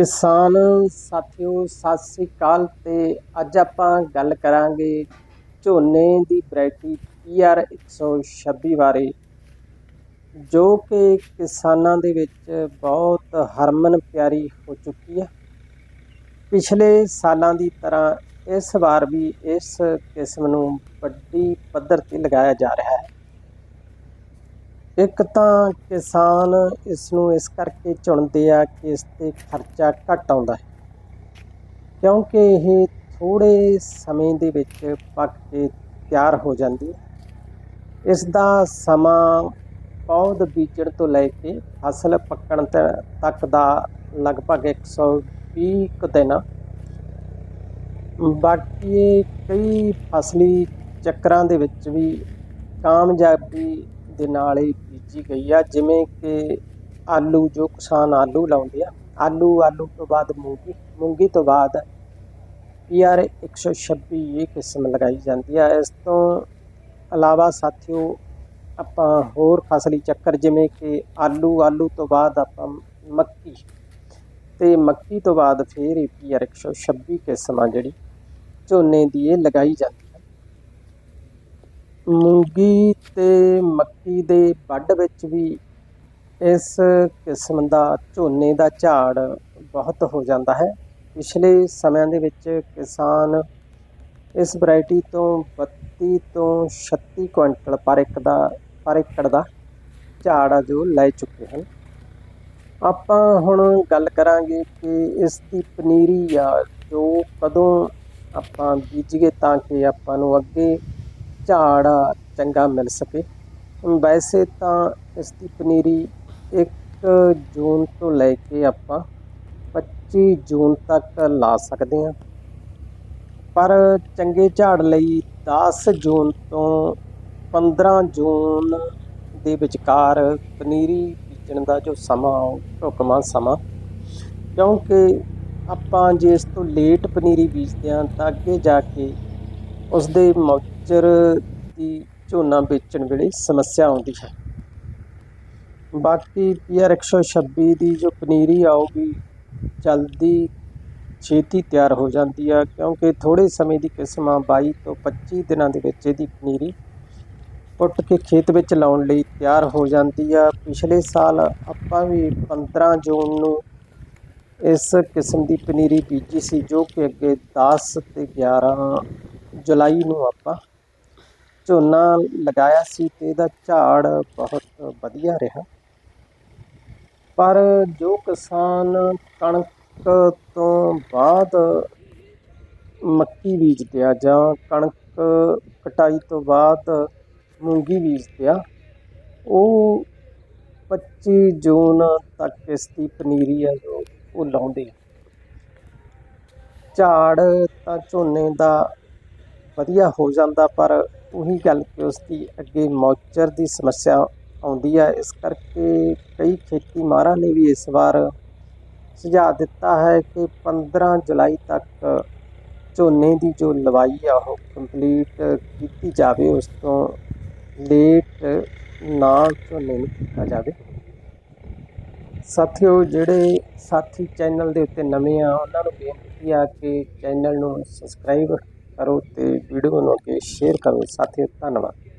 ਕਿਸਾਨ ਸਾਥੀਓ, ਸਤਿ ਸ੍ਰੀ ਅਕਾਲ ਤੇ ਅੱਜ ਆਪਾਂ ਗੱਲ ਕਰਾਂਗੇ ਝੋਨੇ ਦੀ ਵੈਰਾਈਟੀ PR 126 ਬਾਰੇ, ਜੋ ਕਿ ਕਿਸਾਨਾਂ ਦੇ ਵਿੱਚ ਬਹੁਤ ਹਰਮਨ ਪਿਆਰੀ ਹੋ ਚੁੱਕੀ ਹੈ। ਪਿਛਲੇ ਸਾਲਾਂ ਦੀ ਤਰ੍ਹਾਂ ਇਸ ਵਾਰ ਵੀ ਇਸ ਕਿਸਮ ਨੂੰ ਵੱਡੀ ਪੱਧਰ ਤੇ ਲਗਾਇਆ ਜਾ ਰਿਹਾ ਹੈ। ਇੱਕ ਤਾਂ ਕਿਸਾਨ ਇਸ ਨੂੰ ਇਸ ਕਰਕੇ ਚੁਣਦੇ ਆ ਕਿ ਇਸ ਤੇ ਖਰਚਾ ਘੱਟ ਆਉਂਦਾ ਹੈ। ਕਿਉਂਕਿ ਇਹ ਥੋੜੇ ਸਮੇਂ ਦੇ ਵਿੱਚ ਪੱਕ ਕੇ ਤਿਆਰ ਹੋ ਜਾਂਦੀ ਹੈ। ਇਸ ਦਾ ਸਮਾਂ ਪੌਦ ਬੀਜਣ ਤੋਂ ਲੈ ਕੇ ਫਸਲ ਪੱਕਣ ਤੱਕ ਦਾ ਲਗਭਗ 120 ਕੁ ਦਿਨ। ਬਾਕੀ ਇਹ ਕਈ ਫਸਲੀ ਚੱਕਰਾਂ ਦੇ ਵਿੱਚ ਵੀ ਕਾਮਯਾਬੀ ਦੇ ਨਾਲ ਹੀ ਬੀਜੀ ਗਈ ਆ, ਜਿਵੇਂ ਕਿ ਆਲੂ, ਜੋ ਕਿਸਾਨ ਆਲੂ ਲਾਉਂਦੇ ਆ, ਆਲੂ ਆਲੂ ਤੋਂ ਬਾਅਦ ਮੂੰਗੀ ਮੂੰਗੀ ਤੋਂ ਬਾਅਦ PR 126 ਇਹ ਕਿਸਮ ਲਗਾਈ ਜਾਂਦੀ ਆ। ਇਸ ਤੋਂ ਇਲਾਵਾ ਸਾਥੀਓ, ਆਪਾਂ ਹੋਰ ਫਸਲੀ ਚੱਕਰ, ਜਿਵੇਂ ਕਿ ਆਲੂ ਆਲੂ ਤੋਂ ਬਾਅਦ ਆਪਾਂ ਮੱਕੀ ਤੇ ਮੱਕੀ ਤੋਂ ਬਾਅਦ ਫਿਰ ਇਹ PR 126 ਕਿਸਮ ਆ ਜਿਹੜੀ ਝੋਨੇ ਦੀ ਇਹ ਲਗਾਈ ਜਾਂਦੀ ਮੂੰਗੀ ਅਤੇ ਮੱਕੀ ਦੇ ਵੱਢ ਵਿੱਚ ਵੀ ਇਸ ਕਿਸਮ ਦਾ ਝੋਨੇ ਦਾ ਝਾੜ ਬਹੁਤ ਹੋ ਜਾਂਦਾ ਹੈ। ਪਿਛਲੇ ਸਮਿਆਂ ਦੇ ਵਿੱਚ ਕਿਸਾਨ ਇਸ ਵੈਰਾਈਟੀ ਤੋਂ 32 ਤੋਂ 36 ਕੁਇੰਟਲ ਪਰ ਇੱਕ ਦਾ, ਪਰ ਏਕੜ ਦਾ ਝਾੜ ਆ ਜੋ ਲੈ ਚੁੱਕੇ ਹਨ। ਆਪਾਂ ਹੁਣ ਗੱਲ ਕਰਾਂਗੇ ਕਿ ਇਸ ਦੀ ਪਨੀਰੀ ਆ ਜੋ ਕਦੋਂ ਆਪਾਂ ਬੀਜੀਏ ਤਾਂ ਕਿ ਆਪਾਂ ਨੂੰ ਅੱਗੇ ਝਾੜ ਚੰਗਾ ਮਿਲ ਸਕੇ। ਵੈਸੇ ਤਾਂ ਇਸ ਦੀ ਪਨੀਰੀ 1 ਜੂਨ ਤੋਂ ਲੈ ਕੇ ਆਪਾਂ 25 ਜੂਨ ਤੱਕ ਲਾ ਸਕਦੇ ਹਾਂ। ਪਰ ਚੰਗੇ ਝਾੜ ਲਈ 10 ਜੂਨ ਤੋਂ 15 ਜੂਨ ਦੇ ਵਿਚਕਾਰ ਪਨੀਰੀ ਬੀਜਣ ਦਾ ਜੋ ਸਮਾਂ ਉਹ ਢੁਕਵਾਂ ਸਮਾਂ, ਕਿਉਂਕਿ ਆਪਾਂ ਜੇ ਇਸ ਤੋਂ ਲੇਟ ਪਨੀਰੀ ਬੀਜਦੇ ਹਾਂ ਤਾਂ ਅੱਗੇ ਜਾ ਕੇ ਉਸ ਦੇ ਮੌਚਰ ਦੀ ਝੋਨਾ ਵੇਚਣ ਵੇਲੇ ਸਮੱਸਿਆ ਆਉਂਦੀ ਹੈ। ਬਾਕੀ PR 126 ਦੀ ਜੋ ਪਨੀਰੀ ਆ ਉਹ ਵੀ ਜਲਦੀ ਛੇਤੀ ਤਿਆਰ ਹੋ ਜਾਂਦੀ ਆ, ਕਿਉਂਕਿ ਥੋੜੇ ਸਮੇਂ ਦੀ ਕਿਸਮ ਆ 22 ਤੋਂ 25 ਦਿਨਾਂ ਦੇ ਵਿੱਚ ਇਹਦੀ ਪਨੀਰੀ ਪੁੱਟ ਕੇ ਖੇਤ ਵਿੱਚ ਲਾਉਣ ਲਈ ਤਿਆਰ ਹੋ ਜਾਂਦੀ ਆ। ਪਿਛਲੇ ਸਾਲ ਆਪਾਂ ਵੀ 15 ਜੂਨ ਨੂੰ ਇਸ ਕਿਸਮ ਦੀ ਪਨੀਰੀ ਬੀਜੀ ਸੀ, ਜੋ ਕਿ ਅੱਗੇ 10 ਤੇ 11 ਜੁਲਾਈ ਨੂੰ ਆਪਾਂ ਝੋਨਾ ਲਗਾਇਆ ਸੀ ਤੇ ਇਹਦਾ ਝਾੜ ਬਹੁਤ ਵਧੀਆ ਰਿਹਾ। ਪਰ ਜੋ ਕਿਸਾਨ ਕਣਕ ਤੋਂ ਬਾਅਦ ਮੱਕੀ ਬੀਜਦੇ ਆ ਜਾਂ ਕਣਕ ਕਟਾਈ ਤੋਂ ਬਾਅਦ ਮੂੰਗੀ ਬੀਜਦੇ ਆ, ਉਹ 25 ਜੂਨ ਤੱਕ ਇਸ ਦੀ ਪਨੀਰੀ ਆ ਜੋ ਉਹ ਲਾਉਂਦੇ ਝਾੜ ਤਾਂ ਝੋਨੇ ਦਾ ਵਧੀਆ ਹੋ ਜਾਂਦਾ, ਪਰ ਉਹੀ ਗੱਲ ਕਿ ਉਸ ਦੀ ਅੱਗੇ ਮੌਚਰ ਦੀ ਸਮੱਸਿਆ ਆਉਂਦੀ ਹੈ। ਇਸ ਕਰਕੇ ਕਈ ਖੇਤੀ ਮਾਹਰਾਂ ਨੇ ਵੀ ਇਸ ਵਾਰ ਸੁਝਾਅ ਦਿੱਤਾ ਹੈ ਕਿ 15 ਜੁਲਾਈ ਤੱਕ ਝੋਨੇ ਦੀ ਜੋ ਲਵਾਈ ਆ, ਉਹ ਕੰਪਲੀਟ ਕੀਤੀ ਜਾਵੇ। ਉਸ ਤੋਂ ਲੇਟ ਨਾ ਝੋਨੇ ਨੂੰ ਕੀਤਾ ਜਾਵੇ। ਸਾਥੀਓ, ਜਿਹੜੇ ਸਾਥੀ ਚੈਨਲ ਦੇ ਉੱਤੇ ਨਵੇਂ ਆ, ਉਹਨਾਂ ਨੂੰ ਬੇਨਤੀ ਆ ਕਿ ਚੈਨਲ ਨੂੰ ਸਬਸਕ੍ਰਾਈਬ ਕਰੋ ਤੇ ਵੀਡੀਓ ਨੂੰ ਅੱਗੇ ਸ਼ੇਅਰ ਕਰੋ। ਸਾਥੀਓ ਧੰਨਵਾਦ।